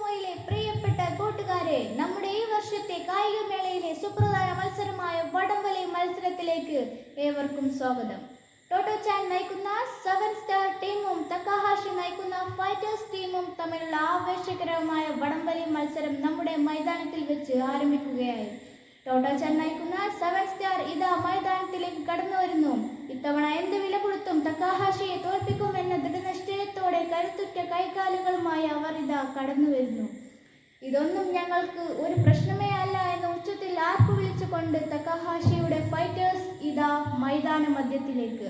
ചോമോയിലെ പ്രിയപ്പെട്ട കൂട്ടുകാരെ നമ്മുടെ ഈ വർഷത്തെ കായികമേളയിലെ സുപ്രധാന മത്സരമായ വടംവലി മത്സരത്തിലേക്ക് ഏവർക്കും സ്വാഗതം. ടോട്ടോ ചാൻ നയിക്കുന്ന സെവൻ സ്റ്റാർ ടീമും തക്കാഹാഷി നയിക്കുന്ന ഫൈറ്റേഴ്സ് ടീമും തമ്മിലുള്ള ആവേശകരമായ വടംവലി മത്സരം നമ്മുടെ മൈതാനത്തിൽ വെച്ച് ആരംഭിക്കുകയായി. ടോട്ടോ ചാൻ നയിക്കുന്ന സെവൻ സ്റ്റാർ ഇതാ മൈതാനത്തിലേക്ക് കടന്നു വരുന്നു ഇത്തവണ എന്ത് വില കൊടുത്തും തക്കാഹാഷിയെ തോൽപ്പിക്കുമെന്ന ദൃഢനിശ്ചയത്തോടെ കരുത്തുറ്റ കൈകാലുകളുമായി അവർ ഇതാ കടന്നു വരുന്നു. ഇതൊന്നും ഞങ്ങൾക്ക് ഒരു പ്രശ്നമേ അല്ല എന്ന് ഉച്ചത്തിൽ ആർപ്പ് വിളിച്ചുകൊണ്ട് തക്കഹാഷിയുടെ ഫൈറ്റേഴ്സ് ഇതാ മൈതാന മധ്യത്തിലേക്ക്.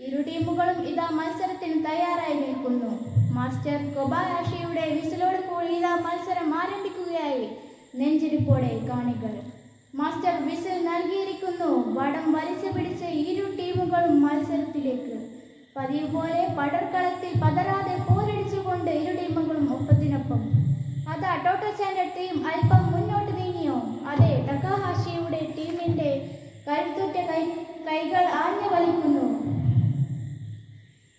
ഇരു ടീമുകളും ഇതാ മത്സരത്തിന് തയ്യാറായി നിൽക്കുന്നു. മാസ്റ്റർ കൊബായാഷിയുടെ വിസിലോട് കൂടി ഇതാ മത്സരം ആരംഭിക്കുകയായി. നെഞ്ചിരിപ്പോടെ കാണികൾ. മാസ്റ്റർ വിസിൽ നൽകിയിരിക്കുന്നു. വടം വലിച്ചു പിടിച്ച് ഇരു ടീമുകളും മത്സരത്തിലേക്ക്. പതിവ് പോലെ പടർക്കളത്തിൽ പതരാതെ പോരടിച്ചുകൊണ്ട് ഇരു ടീമുകളും ഒപ്പത്തിനൊപ്പം. അതാ ടോട്ടോ ചാന്റെ ടീം അല്പം മുന്നോട്ട് നീങ്ങിയോ? അതെ ടക്കാഹാഷിയുടെ ടീമിന്റെ കരുത്തുറ്റ കൈ കൈകൾ ആഞ്ഞു വലിക്കുന്നു.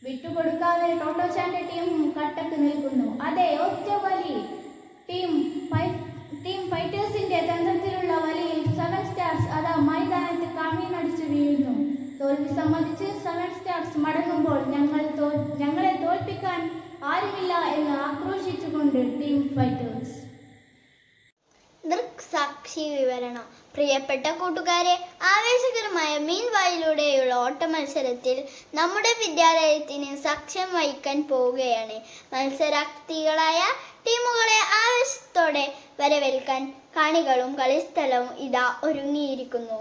വിട്ടുകൊടുക്കാതെ ടോട്ടോ ചാന്റെ ടീം കട്ടക്ക് നിൽക്കുന്നു. അതെ ഒറ്റ വലി ടീം ഫൈ- തോൽവി സമ്മതിച്ച് സെവൻ സ്റ്റാർസ് മടങ്ങുമ്പോൾ ഞങ്ങൾ ഞങ്ങളെ തോൽപ്പിക്കാൻ ആരുമില്ല എന്ന് ആക്രോശിച്ചുകൊണ്ട് ടീം ഫൈറ്റേഴ്സ്. ദൃക്സാക്ഷി വിവരണം. പ്രിയപ്പെട്ട കൂട്ടുകാരെ ആവേശകരമായ മീൻവായിലൂടെയുള്ള ഓട്ട മത്സരത്തിൽ നമ്മുടെ വിദ്യാലയത്തിന് സാക്ഷ്യം വഹിക്കാൻ പോവുകയാണ്. മത്സരാർത്ഥികളായ ടീമുകളെ ആവേശത്തോടെ വരവേൽക്കാൻ കാണികളും കളിസ്ഥലവും ഇതാ ഒരുങ്ങിയിരിക്കുന്നു.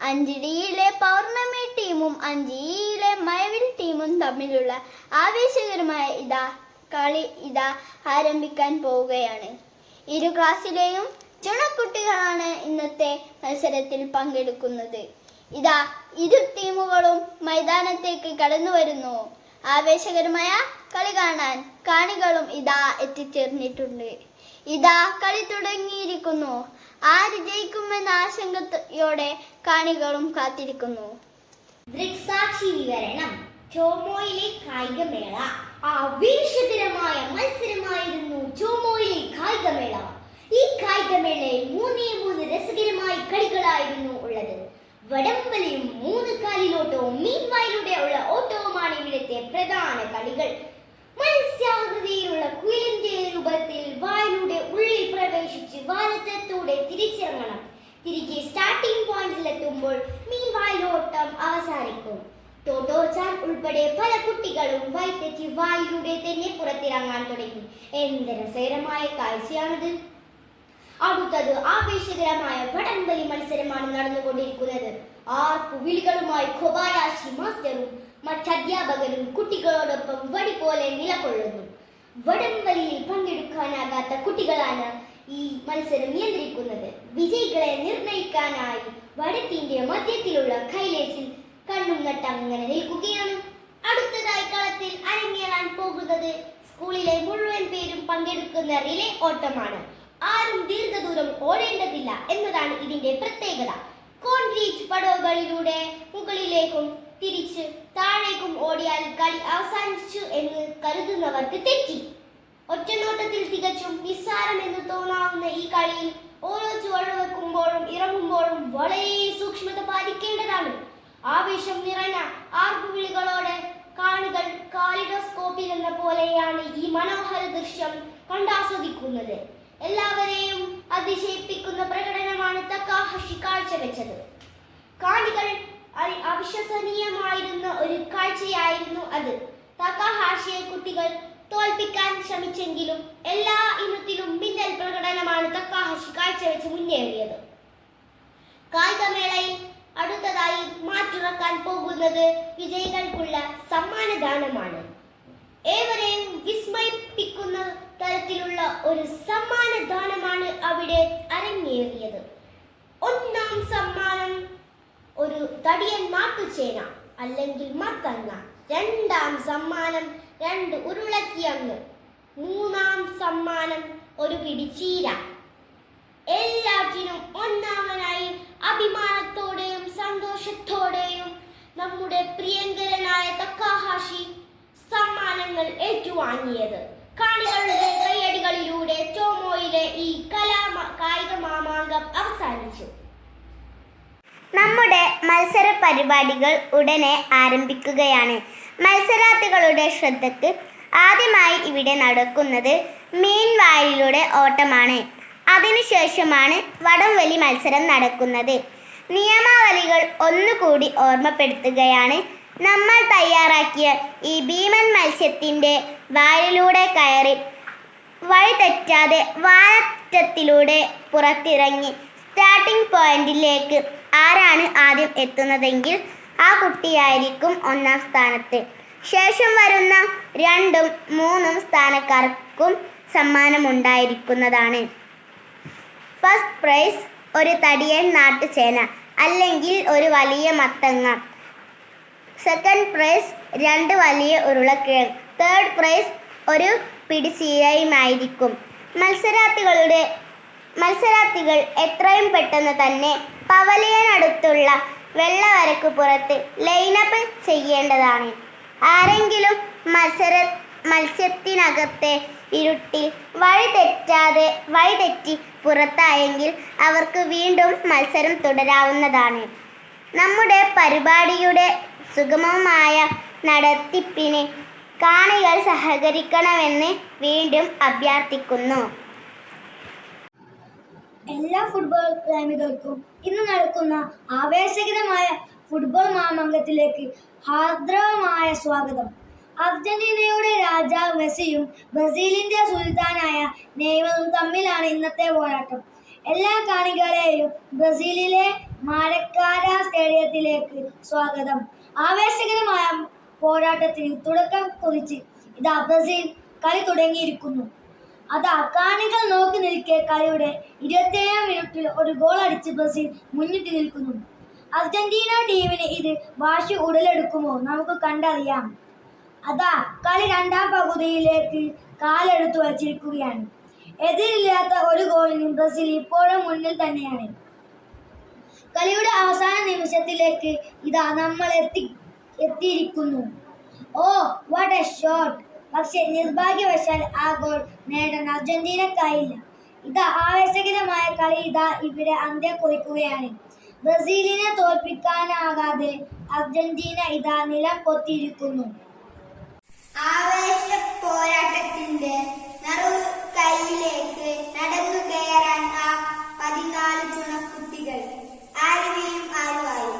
അഞ്ചിടിയിലെ പൗർണമി ടീമും അഞ്ചിയിലെ മയവിൽ ടീമും തമ്മിലുള്ള ആവേശകരമായ ഇതാ കളി ഇതാ ആരംഭിക്കാൻ പോവുകയാണ്. ഇരു ക്ലാസ്സിലെയും ചുണക്കുട്ടികളാണ് ഇന്നത്തെ മത്സരത്തിൽ പങ്കെടുക്കുന്നത്. ഇതാ ഇരു ടീമുകളും മൈതാനത്തേക്ക് കടന്നു വരുന്നു. ആവേശകരമായ കളി കാണാൻ കാണികളും ഇതാ എത്തിച്ചേർന്നിട്ടുണ്ട്. ഇതാ കളി തുടങ്ങിയിരിക്കുന്നു. ആര് ജയിക്കുമെന്ന ആശങ്കയോടെ കാണികളും കാത്തിരിക്കുന്നു. ദൃക്സാക്ഷി വിവരണം. ചോമോയിലെ കായികമേള. ആവേശകരമായ മത്സരമായിരുന്നു ചോമോയിലെ കായികമേള. ഈ കായികമേളയിൽ മൂന്നേ മൂന്ന് രസകരമായ കളികളായിരുന്നു ഉള്ളത്. വടംവലിയും മൂന്ന് കാലിലോട്ടവും മീൻവായിലൂടെ ഉള്ള ഓട്ടവുമാണ് ഇവിടുത്തെ പ്രധാന കളികൾ. മത്സ്യാകൃതിയിലുള്ള കുയിലിന്റെ രൂപത്തിൽ വായിലൂടെ ഉള്ളിൽ പ്രവേശിച്ച് വാലത്തത്തോടെ തിരിച്ചിറങ്ങണം. തിരികെ സ്റ്റാർട്ടിംഗ് പോയിന്റിൽ എത്തുമ്പോൾ മീൻ വായിലോട്ടം അവസാനിക്കും. ടോട്ടോച്ചാൻ ഉൾപ്പെടെ പല കുട്ടികളും വൈത്തെറ്റി വായിലൂടെ തന്നെ പുറത്തിറങ്ങാൻ തുടങ്ങി. എന്ത് രസകരമായ കാഴ്ചയാണിത്. അടുത്തത് ആവേശകരമായ വടംവലി മത്സരമാണ് നടന്നുകൊണ്ടിരിക്കുന്നത്. കുവിളുകളുമായി ഖൊബായാഷി മാസ്റ്ററും മറ്റധ്യാപകരും കുട്ടികളോടൊപ്പം വടി പോലെ നിലകൊള്ളുന്നു. വടംവലിയിൽ പങ്കെടുക്കാനാകാത്ത കുട്ടികളാണ് ഈ മത്സരം നിയന്ത്രിക്കുന്നത്. വിജയികളെ നിർണയിക്കാനായി വടത്തിന്റെ മധ്യത്തിലുള്ള കൈലേസിൽ കണ്ണും നട്ടങ്ങനെ നിൽക്കുകയാണ്. അടുത്തതായി കളത്തിൽ അരങ്ങേറാൻ പോകുന്നത് സ്കൂളിലെ മുഴുവൻ പേരും പങ്കെടുക്കുന്ന റിലേ ഓട്ടമാണ്. ആരും ദീർഘദൂരം ഓടേണ്ടതില്ല എന്നതാണ് ഇതിന്റെ പ്രത്യേകത. കോൺക്രീറ്റ് പടവുകളിലൂടെ മുകളിലേക്കും തിരിച്ച് താഴേക്കും ഓടിയാൽ കളി അവസാനിച്ചു എന്ന് കരുതുന്നവർക്ക് തെറ്റി. ഒറ്റനോട്ടത്തിൽ തികച്ചും നിസ്സാരമെന്ന് തോന്നാവുന്ന ഈ കളിയിൽ ഓരോ ചുവട് വെക്കുമ്പോഴും ഇറങ്ങുമ്പോഴും വളരെ സൂക്ഷ്മത പാലിക്കേണ്ടതാണ്. ആവേശം നിറഞ്ഞ ആർപ്പുവിളികളോടെ കാണികൾ കാലിഡോസ്കോപ്പിൽ എന്ന പോലെയാണ് ഈ മനോഹര ദൃശ്യം കണ്ടാസ്വദിക്കുന്നത് എല്ലാവരെയും അതിശയിപ്പിക്കുന്ന പ്രകടനമാണ് തക്കാഹഷി കാഴ്ചവെച്ചത്. കാണികൾ അവിശ്വസനീയമായിരുന്ന ഒരു കാഴ്ചയായിരുന്നു അത്. തക്കാഹാഷിയെ കുട്ടികൾ തോൽപ്പിക്കാൻ ശ്രമിച്ചെങ്കിലും എല്ലാ ഇനത്തിലും മിന്നൽ പ്രകടനമാണ് തക്കാഹഷി കാഴ്ചവെച്ച് മുന്നേറിയത്. കായികമേളയിൽ അടുത്തതായി മാറ്റുറക്കാൻ പോകുന്നത് വിജയികൾക്കുള്ള സമ്മാനദാനമാണ്. ഏവരെയും വിസ്മയിപ്പിക്കുന്ന തരത്തിലുള്ള ഒരു സമ്മാനദാനമാണ് അവിടെ അരങ്ങേറിയത്. ഒന്നാം സമ്മാനം ഒരു തടിയൻ മാട്ടുചേന അല്ലെങ്കിൽ മത്തങ്ങ. രണ്ടാം സമ്മാനം രണ്ട് ഉരുളക്കിഴങ്ങ്. മൂന്നാം സമ്മാനം ഒരു പിടി ചീര എല്ലാറ്റിനും ഒന്നാമനായി അഭിമാനത്തോടെയും സന്തോഷത്തോടെയും നമ്മുടെ പ്രിയങ്കരനായ തക്കാഹാഷി സമ്മാനങ്ങൾ ഏറ്റുവാങ്ങിയത്. കാണികളുടെ കൈയടികളിലൂടെ ചോമോയിലെ ഈ കലാ കായിക മാമാങ്കം അവസാനിച്ചു. നമ്മുടെ മത്സര പരിപാടികൾ ഉടനെ ആരംഭിക്കുകയാണ്. മത്സരാർത്ഥികളുടെ ശ്രദ്ധയ്ക്ക് ആദ്യമായി ഇവിടെ നടക്കുന്നത് മീൻവായിലൂടെ ഓട്ടമാണ്. അതിനുശേഷമാണ് വടംവലി മത്സരം നടക്കുന്നത്. നിയമാവലികൾ ഒന്നുകൂടി ഓർമ്മപ്പെടുത്തുകയാണ് നമ്മൾ തയ്യാറാക്കിയ ഈ ഭീമൻ മത്സ്യത്തിന്റെ വാലിലൂടെ കയറി വഴി തെറ്റാതെ വാറ്റത്തിലൂടെ പുറത്തിറങ്ങി സ്റ്റാർട്ടിംഗ് പോയിന്റിലേക്ക് ആരാണ് ആദ്യം എത്തുന്നതെങ്കിൽ ആ കുട്ടിയായിരിക്കും ഒന്നാം സ്ഥാനത്ത്. ശേഷം വരുന്ന രണ്ടും മൂന്നും സ്ഥാനക്കാർക്കും സമ്മാനമുണ്ടായിരിക്കുന്നതാണ്. ഫസ്റ്റ് പ്രൈസ് ഒരു തടിയൻ നാട്ടുചേന അല്ലെങ്കിൽ ഒരു വലിയ മത്തങ്ങ. സെക്കൻഡ് പ്രൈസ് രണ്ട് വലിയ ഉരുളക്കിഴങ്ങ്. തേർഡ് പ്രൈസ് ഒരു പിടി ചീരയുമായിരിക്കും മത്സരാർത്ഥികളുടെ മത്സരാർത്ഥികൾ എത്രയും പെട്ടെന്ന് തന്നെ പവലിയനടുത്തുള്ള വെള്ളവരക്ക് പുറത്ത് ലൈനപ്പ് ചെയ്യേണ്ടതാണ്. ആരെങ്കിലും മത്സര മത്സ്യത്തിനകത്തെ ഇരുട്ടിൽ വഴി തെറ്റാതെ വഴി തെറ്റി പുറത്തായെങ്കിൽ അവർക്ക് വീണ്ടും മത്സരം തുടരാവുന്നതാണ്. നമ്മുടെ പരിപാടിയുടെ സുഗമമായ നടത്തിപ്പിന് കാണികൾ സഹകരിക്കണമെന്ന് വീണ്ടും അഭ്യർത്ഥിക്കുന്നു. എല്ലാ ഫുട്ബോൾ പ്രേമികൾക്കും ഇന്ന് നടക്കുന്ന ആവേശകരമായ ഫുട്ബോൾ മാമംഗത്തിലേക്ക് ഹാർദ്രവമായ സ്വാഗതം. അർജന്റീനയുടെ രാജാവ് മെസ്സിയും ബ്രസീലിന്റെ സുൽത്താനായ നെയ്മറും തമ്മിലാണ് ഇന്നത്തെ പോരാട്ടം. എല്ലാ കാണികളെയും ബ്രസീലിലെ മാരക്കാര സ്റ്റേഡിയത്തിലേക്ക് സ്വാഗതം. ആവേശകരമായ പോരാട്ടത്തിന് തുടക്കം കുറിച്ച് ഇതാ ബ്രസീൽ കളി തുടങ്ങിയിരിക്കുന്നു. അതാ കാണികൾ നോക്കി നിൽക്കെ കളിയുടെ ഇരുപത്തേഴാം മിനിറ്റിൽ ഒരു ഗോൾ അടിച്ച് ബ്രസീൽ മുന്നിട്ട് നിൽക്കുന്നു. അർജന്റീന ടീമിന് ഇത് വാശി ഉടലെടുക്കുമോ നമുക്ക് കണ്ടറിയാം. അതാ കളി രണ്ടാം പകുതിയിലേക്ക് കാലെടുത്തു വച്ചിരിക്കുകയാണ്. എതിരില്ലാത്ത ഒരു ഗോളിനും ബ്രസീൽ ഇപ്പോഴും മുന്നിൽ തന്നെയാണ്. കളിയുടെ അവസാന നിമിഷത്തിലേക്ക് ഇതാ നമ്മൾ എത്തി എത്തിയിരിക്കുന്നു. ഓ വാട്ട് എ ഷോട്ട് പക്ഷെ നിർഭാഗ്യവശാൽ ആ ഗോൾ നേടാൻ അർജന്റീനക്കായില്ല. ഇതാ ആവേശകരമായ കളി ഇതാ ഇവിടെ അന്ത്യം കുറിക്കുകയാണ് ബ്രസീലിനെ തോൽപ്പിക്കാനാകാതെ അർജന്റീന ഇതാ നിലം പൊത്തിയിരിക്കുന്നു ആവേശ പോരാട്ടത്തിന്റെ നറു നടന്നു കയറാൻ ആ പതിനാല് ചുണക്കുട്ടികൾ ആരുടെയും ആരുമായിരുന്നു?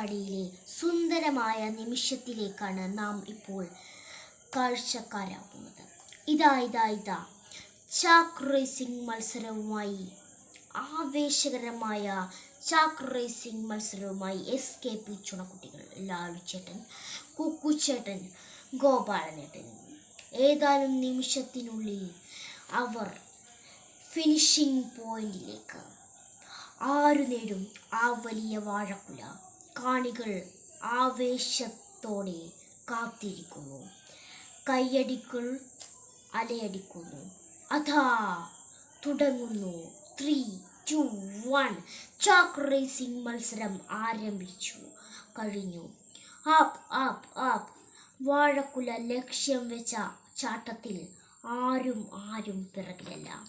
ഓണപ്പരിപാടിയിലെ സുന്ദരമായ നിമിഷത്തിലേക്കാണ് നാം ഇപ്പോൾ കാഴ്ചക്കാരാകുന്നത്. ഇതാ ഇതാ ഇതാ. ചാക്ക് റേസിംഗ് മത്സരവുമായി ആവേശകരമായ ചാക്ക് റേസിംഗ് മത്സരവുമായി എസ് കെ പി ചുണക്കുട്ടികൾ ലാലുചേട്ടൻ കുക്കുച്ചേട്ടൻ ഗോപാലനേട്ടൻ. ഏതാനും നിമിഷത്തിനുള്ളിൽ അവർ ഫിനിഷിംഗ് പോയിന്റിലേക്ക് ആരു നേടും ആ വലിയ വാഴക്കുല. കാണികൾ ആവേശത്തോടെ കാത്തിരിക്കുന്നു. കൈയടികൾ അലയടിക്കുന്നു. അതാ തുടങ്ങുന്നു. ത്രീ ടു വൺ ചാക്ക് റേസിംഗ് മത്സരം ആരംഭിച്ചു. കഴിഞ്ഞു. ആപ് ആപ് ആപ് വാഴക്കുല ലക്ഷ്യം വെച്ച ചാട്ടത്തിൽ ആരും ആരും പിറകിലല്ല.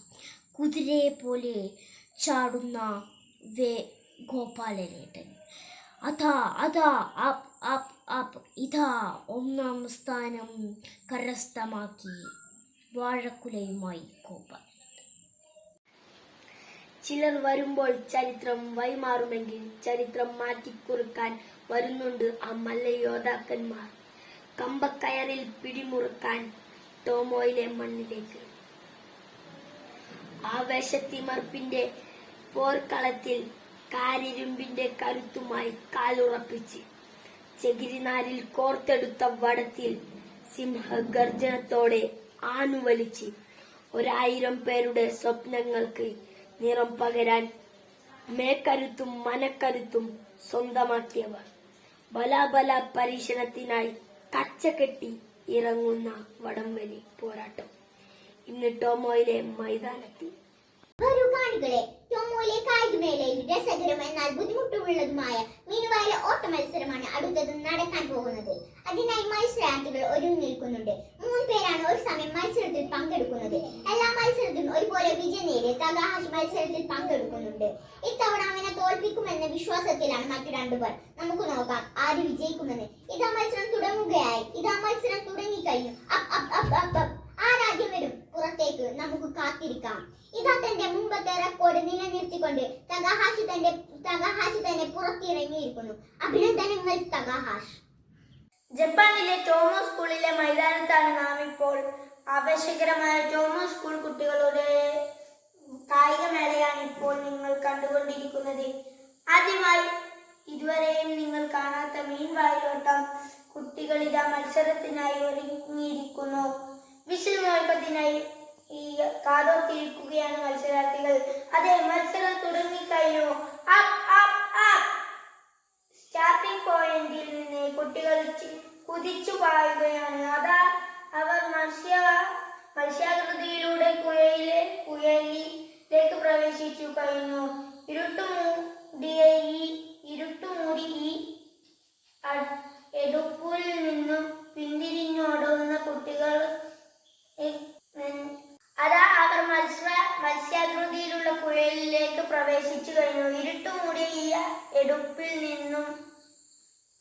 കുതിരയെ പോലെ ചാടുന്ന വേ ഗോപാലനേട്ടൻ അതാ അതാ അപ് അപ് അപ് ഇതാ ഒന്നാം സ്ഥാനം കരസ്ഥമാക്കി വാഴക്കുലയുമായി കോപ്പ. ചിലർ വരുമ്പോൾ ചരിത്രം വൈമാറുമെങ്കിൽ ചരിത്രം മാറ്റിക്കുറുക്കാൻ വരുന്നുണ്ട് ആ മല്ലയോദ്ധാക്കന്മാർ കമ്പക്കയറിൽ പിടിമുറുക്കാൻ ടോമോയിലെ മണ്ണിലേക്ക്. ആവേശത്തിമർപ്പിന്റെ പോർക്കളത്തിൽ കാരിരുമ്പിന്റെ കരുത്തുമായി കാലുറപ്പിച്ച് ചകിരിനാരിൽ കോർത്തെടുത്ത വടത്തിൽ സിംഹഗർജനത്തോടെ ആനുവലിച്ച് ഒരായിരം പേരുടെ സ്വപ്നങ്ങൾക്ക് നിറം പകരാൻ മേക്കരുത്തും മനക്കരുത്തും സ്വന്തമാക്കിയവർ. ബലാബല പരീക്ഷണത്തിനായി കച്ചകെട്ടി ഇറങ്ങുന്ന വടംവലി പോരാട്ടം. ഇന്ന് ടോമോയിലെ മൈതാനത്തിൽ വരൂ കാണികളെ ടോമോയിലെ കായികമേളയിൽ രസകരം എന്നാൽ ബുദ്ധിമുട്ടുള്ളതുമായ മീനുവായിലെ ഓട്ട മത്സരമാണ് അടുത്തത് നടക്കാൻ പോകുന്നത്. അതിനായി മത്സരാർത്ഥികൾ ഒരുങ്ങി നിൽക്കുന്നുണ്ട്. മൂന്ന് പേരാണ് ഒരു സമയം മത്സരത്തിൽ പങ്കെടുക്കുന്നത്. എല്ലാ മത്സരത്തിലും ഒരുപോലെ വിജയം നേടിയ തകാഹാഷ് മത്സരത്തിൽ പങ്കെടുക്കുന്നുണ്ട്. ഇത്തവണ അവനെ തോൽപ്പിക്കുമെന്ന വിശ്വാസത്തിലാണ് മറ്റു രണ്ടുപേർ നമുക്ക് നോക്കാം ആര് വിജയിക്കുമെന്ന്. ഇതാ മത്സരം തുടങ്ങുകയായി. ഇതാ മത്സരം തുടങ്ങിക്കഴിഞ്ഞു. അപ്പ് അപ്പ് അപ്പ് അപ്പ് ആരാദ്യം വരും പുറത്തേക്ക് നമുക്ക് കാത്തിരിക്കാം. ഇതാ തന്റെ മുമ്പത്തെ റെക്കോർഡ് നിലനിർത്തിക്കൊണ്ട് തകാഹാഷി തന്റെ തകാഹാഷി തന്നെ പുറത്തിറങ്ങിയിരിക്കുന്നു. അഭിനന്ദനങ്ങൾ തകാഹാഷ് ജപ്പാനിലെ ടോമോ സ്കൂളിലെ മൈതാനത്താണ് നാം ഇപ്പോൾ ആവേശകരമായ ടോമോ സ്കൂൾ കുട്ടികളുടെ കായികമേളയാണ് ഇപ്പോൾ നിങ്ങൾ കണ്ടുകൊണ്ടിരിക്കുന്നത്. ആദ്യമായി ഇതുവരെയും നിങ്ങൾ കാണാത്ത മീൻ വായിലോട്ടം കുട്ടികളിതാ മത്സരത്തിനായി ഒരുങ്ങിയിരിക്കുന്നു. വിസിൽ മുഴക്കത്തിനായി ഈ കാതോത്തിരിക്കുകയാണ് മത്സരാർത്ഥികൾ. അതെ മത്സരം തുടങ്ങിക്കഴിഞ്ഞു. സ്റ്റാർട്ടിംഗ് പോയിന്റിൽ നിന്ന് കുട്ടികൾ കുതിച്ചു പായുകയാണ്. അതാ അവർ മത്സ്യ മത്സ്യാകൃതിയിലൂടെ കുഴയിലെ കുഴലിലേക്ക് പ്രവേശിച്ചു കഴിഞ്ഞു. ഇരുട്ടുമൂടിയ ഈ ഇരുട്ടുമൂടി ഈ എടുപ്പിൽ നിന്നും പിന്തിരിഞ്ഞോടുന്ന കുട്ടികൾ എ- ഉം, അതാ അവർ മത്സ്യ മത്സ്യാകൃതിയിലുള്ള കുഴലിലേക്ക് പ്രവേശിച്ചു കഴിഞ്ഞു. ഇരുട്ടുമൂടിയ ഈ എടുപ്പിൽ നിന്നും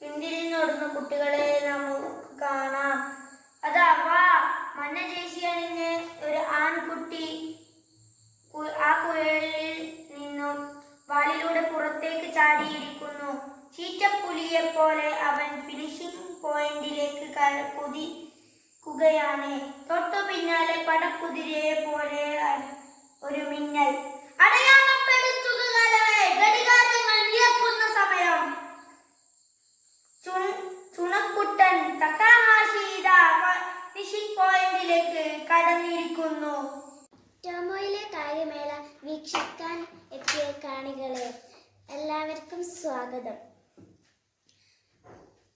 പിന്തിരിഞ്ഞോടുന്ന കുട്ടികളെ നമുക്ക് കാണാം. അതാ വാ. മഞ്ഞ ജേസി അണിഞ്ഞ് ഒരു ആൺകുട്ടി ആ കുഴലിൽ നിന്നും വാലിലൂടെ പുറത്തേക്ക് ചാടിയിരിക്കുന്നു. ചീറ്റപ്പുലിയെ പോലെ അവൻ ഫിനിഷിംഗ് പോയിന്റിലേക്ക് കുതിക്കുകയാണ്. തൊട്ടു പിന്നാലെ പടക്കുതിരയെ പോലെ സമയം. പോയിന്റിലേക്ക് കടന്നിരിക്കുന്നു. ടോമോയിലെ കാര്യമേള വീക്ഷിക്കാൻ എത്തിയ കാണികളെ എല്ലാവർക്കും സ്വാഗതം.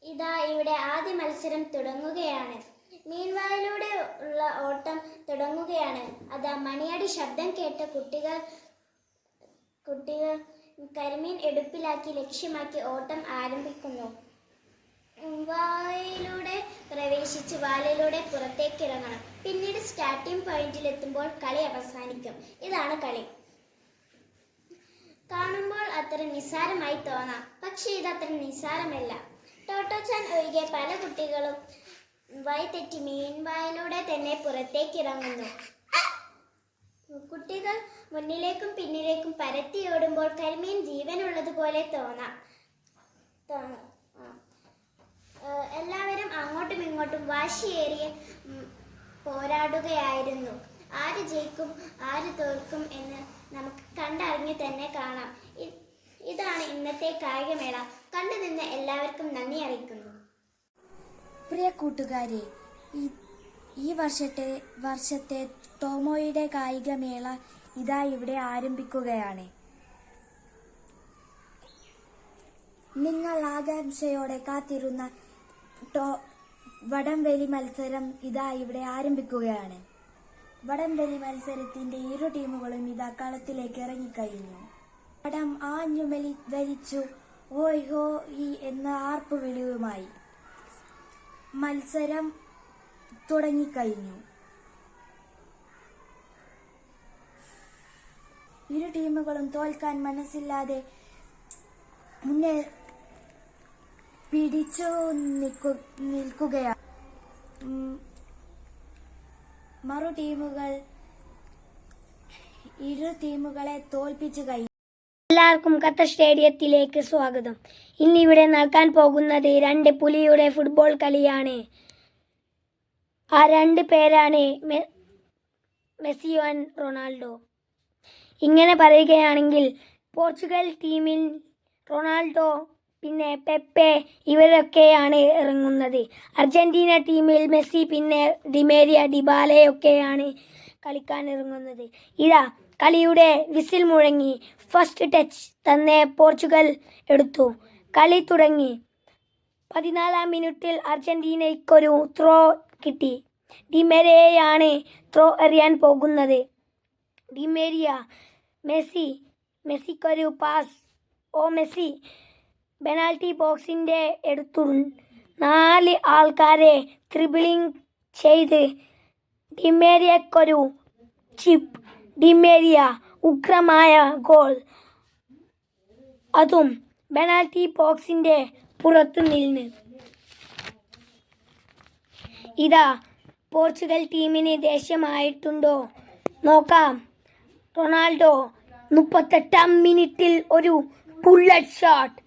ഇതാ ഇവിടെ ആദ്യ മത്സരം തുടങ്ങുകയാണ്. മീൻവായിലൂടെ ഉള്ള ഓട്ടം തുടങ്ങുകയാണ്. അതാ മണിയടി ശബ്ദം കേട്ട കുട്ടികൾ കുട്ടികൾ കരിമീൻ എടുപ്പിലാക്കി ലക്ഷ്യമാക്കി ഓട്ടം ആരംഭിക്കുന്നു. വായിലൂടെ പ്രവേശിച്ച് വാലിലൂടെ പുറത്തേക്ക് ഇറങ്ങണം. പിന്നീട് സ്റ്റാർട്ടിംഗ് പോയിന്റിൽ എത്തുമ്പോൾ കളി അവസാനിക്കും. ഇതാണ് കളി. കാണുമ്പോൾ അത്ര നിസ്സാരമായി തോന്നാം. പക്ഷേ ഇത് അത്ര നിസ്സാരമല്ല. ടോട്ടോ ചാൻ ഒഴികെ പല കുട്ടികളും വഴിതെറ്റി മീൻവായിലൂടെ തന്നെ പുറത്തേക്ക് ഇറങ്ങുന്നു കുട്ടികൾ മുന്നിലേക്കും പിന്നിലേക്കും പരത്തി ഓടുമ്പോൾ കരിമീൻ ജീവനുള്ളതുപോലെ തോന്നാം. എല്ലാവരും അങ്ങോട്ടും ഇങ്ങോട്ടും വാശിയേറിയ പോരാടുകയായിരുന്നു. ആര് ജയിക്കും ആര് തോൽക്കും എന്ന് നമുക്ക് കണ്ടറിഞ്ഞു തന്നെ കാണാം. ഇതാണ് ഇന്നത്തെ കായികമേള. കണ്ടു നിന്ന് എല്ലാവർക്കും നന്ദി അറിയിക്കുന്നു. പ്രിയ കൂട്ടുകാരെ ഈ വർഷത്തെ വർഷത്തെ ടോമോയുടെ കായികമേള ഇതാ ഇവിടെ ആരംഭിക്കുകയാണ്. നിങ്ങൾ ആകാംക്ഷയോടെ കാത്തിരുന്ന ടോ വടംവലി മത്സരം ഇതാ ഇവിടെ ആരംഭിക്കുകയാണ്. വടംവലി മത്സരത്തിന്റെ ഇരു ടീമുകളും ഇതാ കളത്തിലേക്ക് ഇറങ്ങിക്കഴിഞ്ഞു. വടം ആഞ്ഞു വലി വലിച്ചു ഓയ് ഹോ ഈ എന്ന ആർപ്പുവിളിയുമായി. മത്സരം തുടങ്ങിക്കഴിഞ്ഞു. ഇരു ടീമുകളും തോൽക്കാൻ മനസ്സില്ലാതെ മുന്നേ പിടിച്ചു നിൽക്കു- നിൽക്കുകയാണ്. മറു ടീമുകൾ ഇരു ടീമുകളെ തോൽപ്പിച്ചു കഴിഞ്ഞു. എല്ലാവർക്കും ഖത്തർ സ്റ്റേഡിയത്തിലേക്ക് സ്വാഗതം. ഇന്നിവിടെ നടക്കാൻ പോകുന്നത് രണ്ട് പുലിയുടെ ഫുട്ബോൾ കളിയാണ്. ആ രണ്ട് പേരാണ് മെസ്സിയോ ആൻഡ് റൊണാൾഡോ. ഇങ്ങനെ പറയുകയാണെങ്കിൽ പോർച്ചുഗൽ ടീമിൽ റൊണാൾഡോ പിന്നെ പെപ്പെ ഇവരൊക്കെയാണ് ഇറങ്ങുന്നത്. അർജന്റീന ടീമിൽ മെസ്സി പിന്നെ ഡിമേരിയ ഡിബാലയൊക്കെയാണ് കളിക്കാൻ ഇറങ്ങുന്നത്. ഇതാ കളിയുടെ വിസിൽ മുഴങ്ങി ഫസ്റ്റ് ടച്ച് തന്നെ പോർച്ചുഗൽ എടുത്തു. കളി തുടങ്ങി. പതിനാലാം മിനിറ്റിൽ അർജന്റീനയ്ക്കൊരു ത്രോ കിട്ടി. ഡിമേരിയയാണ് ത്രോ എറിയാൻ പോകുന്നത്. ഡിമേരിയ മെസ്സി മെസ്സിക്കൊരു പാസ് ഓ മെസ്സി പെനാൽറ്റി ബോക്സിന്റെ എടുത്തു. നാല് ആൾക്കാരെ ത്രിബിളിംഗ് ചെയ്ത് ഡിമേരിയക്കൊരു ചിപ്പ് ഡിമേരിയ ഉഗ്രമായ ഗോൾ. അതും പെനാൽറ്റി ബോക്സിന്റെ പുറത്തു നിന്ന്. ഇതാ പോർച്ചുഗൽ ടീമിന് ദേഷ്യമായിട്ടുണ്ടോ? നോക്കാം. റൊണാൾഡോ മുപ്പത്തെട്ടാം മിനിറ്റിൽ ഒരു ബുള്ളറ്റ് ഷോട്ട്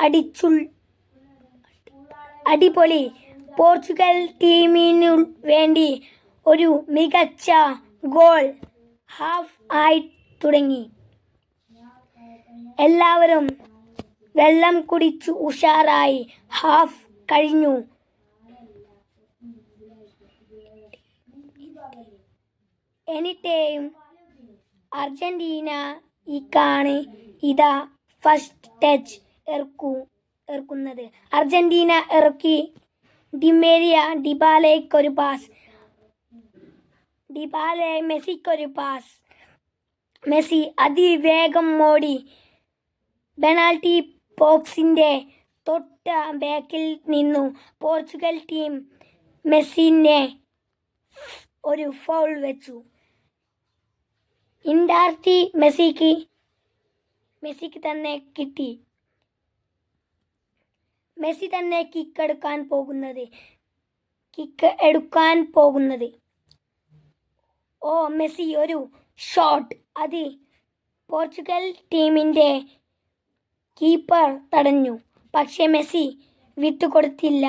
അടിച്ചു അടിപൊളി. പോർച്ചുഗൽ ടീമിനു വേണ്ടി ഒരു മികച്ച ഗോൾ. ഹാഫ് ആയി തുടങ്ങി. എല്ലാവരും വെള്ളം കുടിച്ചു ഉഷാറായി. ഹാഫ് കഴിഞ്ഞു. എനിട്ടേയും അർജന്റീന ഇക്കാണ് ഇതാ ഫസ്റ്റ് ടച്ച് ഇറക്കൂ ഇറക്കുന്നത് അർജന്റീന ഇറക്കി ഡിമേരിയ ഡിബാലയ്ക്കൊരു പാസ് ഡിബാലെ മെസ്സിക്കൊരു പാസ് മെസ്സി അതിവേഗം ഓടി. പെനാൽറ്റി ബോക്സിന്റെ തൊട്ട ബാക്കിൽ നിന്നു. പോർച്ചുഗൽ ടീം മെസ്സിനെ ഒരു ഫൗൾ വെച്ചു. ഇൻഡാർത്തി മെസ്സിക്ക് മെസ്സിക്ക് തന്നെ കിട്ടി. മെസ്സി തന്നെ കിക്ക് എടുക്കാൻ പോകുന്നത്. കിക്ക് എടുക്കാൻ പോകുന്നത്. ഓ മെസ്സി ഒരു ഷോട്ട് അത്. പോർച്ചുഗൽ ടീമിന്റെ കീപ്പർ തടഞ്ഞു. പക്ഷേ മെസ്സി വിട്ടുകൊടുത്തില്ല.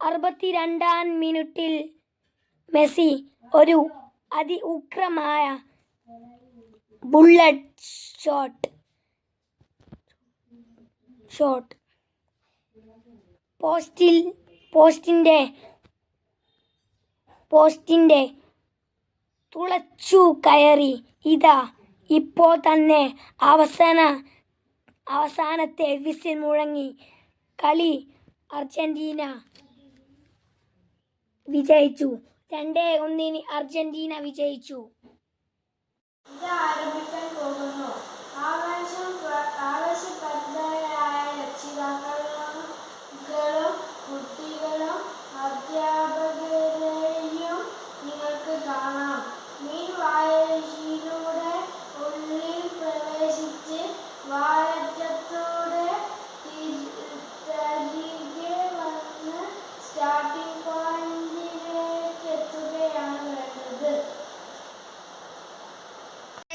അറുപത്തിരണ്ടാം മിനിറ്റിൽ മെസ്സി ഒരു അതി ഉഗ്രമായ ബുള്ളറ്റ് ഷോട്ട് ഷോട്ട് പോസ്റ്റിൽ പോസ്റ്റിന്റെ പോസ്റ്റിന്റെ തുളച്ചു കയറി. ഇതാ ഇപ്പോൾ തന്നെ അവസാന അവസാനത്തെ വിസിൽ മുഴങ്ങി. കളി അർജന്റീന വിജയിച്ചു. രണ്ടേ ഒന്നിന് അർജന്റീന വിജയിച്ചു. ഇത് ആരംഭിക്കാൻ പോകുന്നു. ആവേശം ആവേശഭരിതരായ രക്ഷിതാക്കളും കുട്ടികളും അധ്യാപകരെയും നിങ്ങൾക്ക് കാണാം മീൻ വായയിലൂടെ ഉള്ളിൽ പ്രവേശിച്ച് വാലറ്റത്തോടെ തിരികെ വന്ന് സ്റ്റാർട്ടിംഗ് പോയിന്റിലേക്ക് എത്തുകയാണ് വേണ്ടത്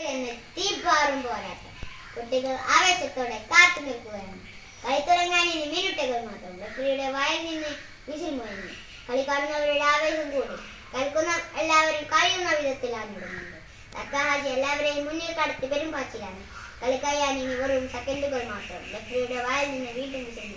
എന്ന് തീപ്പാറും പോരാട്ടം കുട്ടികൾ ആവേശത്തോടെ കാത്തു നിൽക്കുകയാണ് കളി തുടങ്ങാൻ ഇനി മാത്രം. റഫറിയുടെ വായിൽ നിന്ന് വിസിൽ മുഴങ്ങി കളി കാണുന്നവരുടെ ആവേശം കൂടി. കളിക്കുന്ന എല്ലാവരും കഴിയുന്ന വിധത്തിലാണ് ഇടുന്നത്. തക്കാഹാജി എല്ലാവരെയും മുന്നിൽ കടത്തി പെരുമ്പാച്ചിലാണ് കളി കഴിയാൻ ഇനി വെറും സെക്കൻഡുകൾ മാത്രം. റഫറിയുടെ വായിൽ നിന്ന് വീണ്ടും വിസിൽ